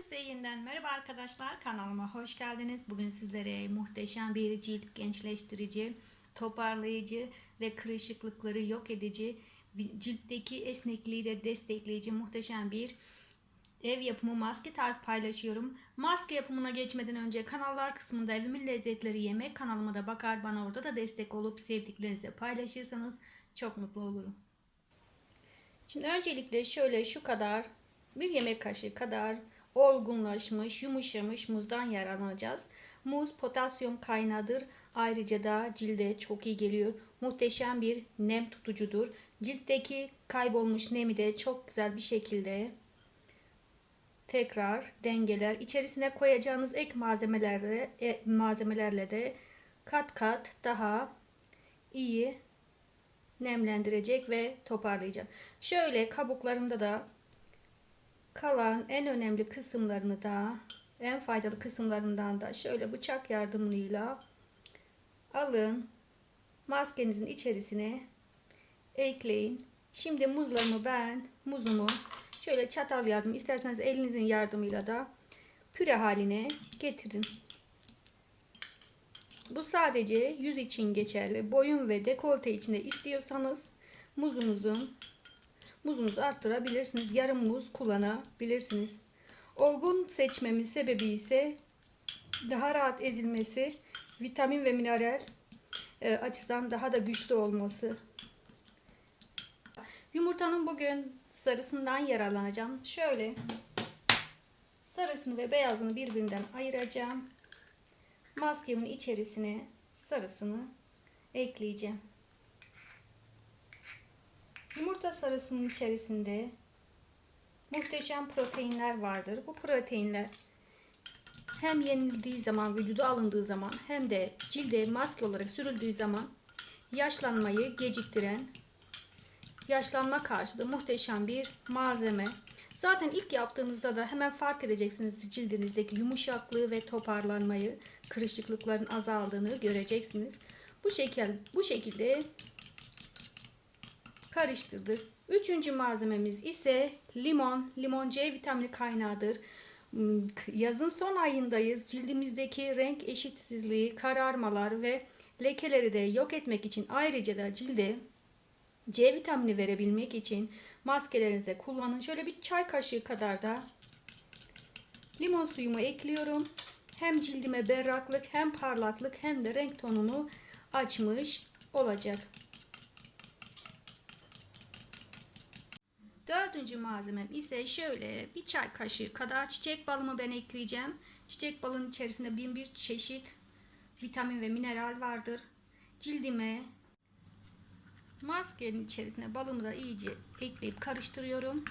Herkese yeniden merhaba arkadaşlar. Kanalıma hoş geldiniz. Bugün sizlere muhteşem bir cilt gençleştirici, toparlayıcı ve kırışıklıkları yok edici, ciltteki esnekliği de destekleyici muhteşem bir ev yapımı maske tarifi paylaşıyorum. Maske yapımına geçmeden önce kanallar kısmında evimin lezzetleri yemek kanalıma da bakar bana orada da destek olup sevdiklerinizi paylaşırsanız çok mutlu olurum. Şimdi öncelikle şöyle şu kadar bir yemek kaşığı kadar olgunlaşmış, yumuşamış muzdan yararlanacağız. Muz potasyum kaynağıdır. Ayrıca da cilde çok iyi geliyor. Muhteşem bir nem tutucudur. Ciltteki kaybolmuş nemi de çok güzel bir şekilde tekrar dengeler. İçerisine koyacağınız ek malzemelerle, e, malzemelerle de kat kat daha iyi nemlendirecek ve toparlayacak. Şöyle kabuklarında da kalan en önemli kısımlarını da en faydalı kısımlarından da şöyle bıçak yardımıyla alın maskenizin içerisine ekleyin. Şimdi muzlarımı ben muzumu şöyle çatal yardım isterseniz elinizin yardımıyla da püre haline getirin. Bu sadece yüz için geçerli. Boyun ve dekolte içinde istiyorsanız muzunuzun muzunuzu arttırabilirsiniz. Yarım muz kullanabilirsiniz. Olgun seçmemin sebebi ise daha rahat ezilmesi, vitamin ve mineral e, açıdan daha da güçlü olması. Yumurtanın bugün sarısından yararlanacağım. Şöyle sarısını ve beyazını birbirinden ayıracağım. Maskemin içerisine sarısını ekleyeceğim. Yumurta sarısının içerisinde muhteşem proteinler vardır. Bu proteinler hem yenildiği zaman, vücuda alındığı zaman hem de cilde maske olarak sürüldüğü zaman yaşlanmayı geciktiren, yaşlanma karşıtı muhteşem bir malzeme. Zaten ilk yaptığınızda da hemen fark edeceksiniz cildinizdeki yumuşaklığı ve toparlanmayı, kırışıklıkların azaldığını göreceksiniz. Bu şekilde bu şekilde karıştırdık. Üçüncü malzememiz ise limon. Limon C vitamini kaynağıdır. Hmm, yazın son ayındayız. Cildimizdeki renk eşitsizliği, kararmalar ve lekeleri de yok etmek için ayrıca da cilde C vitamini verebilmek için maskelerinizde kullanın. Şöyle bir çay kaşığı kadar da limon suyumu ekliyorum. Hem cildime berraklık hem parlaklık hem de renk tonunu açmış olacak. Dördüncü malzemem ise şöyle bir çay kaşığı kadar çiçek balımı ben ekleyeceğim. Çiçek balının içerisinde bin bir çeşit vitamin ve mineral vardır. Cildime maskenin içerisine balımı da iyice ekleyip karıştırıyorum.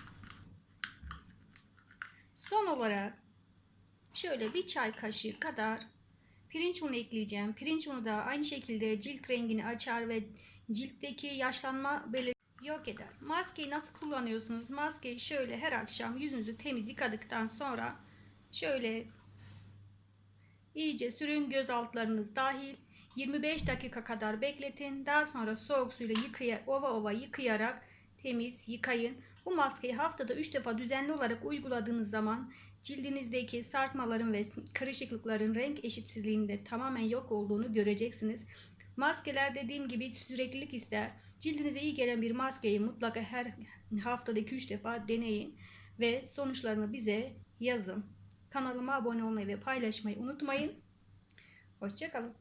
Son olarak şöyle bir çay kaşığı kadar pirinç unu ekleyeceğim. Pirinç unu da aynı şekilde cilt rengini açar ve ciltteki yaşlanma belirtileri yok eder. Maskeyi nasıl kullanıyorsunuz? Maskeyi şöyle her akşam yüzünüzü temiz yıkadıktan sonra şöyle iyice sürün göz altlarınız dahil 25 dakika kadar bekletin. Daha sonra soğuk suyla yıkaya, ova ova yıkayarak temiz yıkayın. Bu maskeyi haftada 3 defa düzenli olarak uyguladığınız zaman cildinizdeki sarkmaların ve kırışıklıkların renk eşitsizliğinde tamamen yok olduğunu göreceksiniz. Maskeler dediğim gibi süreklilik ister. Cildinize iyi gelen bir maskeyi mutlaka her haftada 2-3 defa deneyin ve sonuçlarını bize yazın. Kanalıma abone olmayı ve paylaşmayı unutmayın. Hoşçakalın.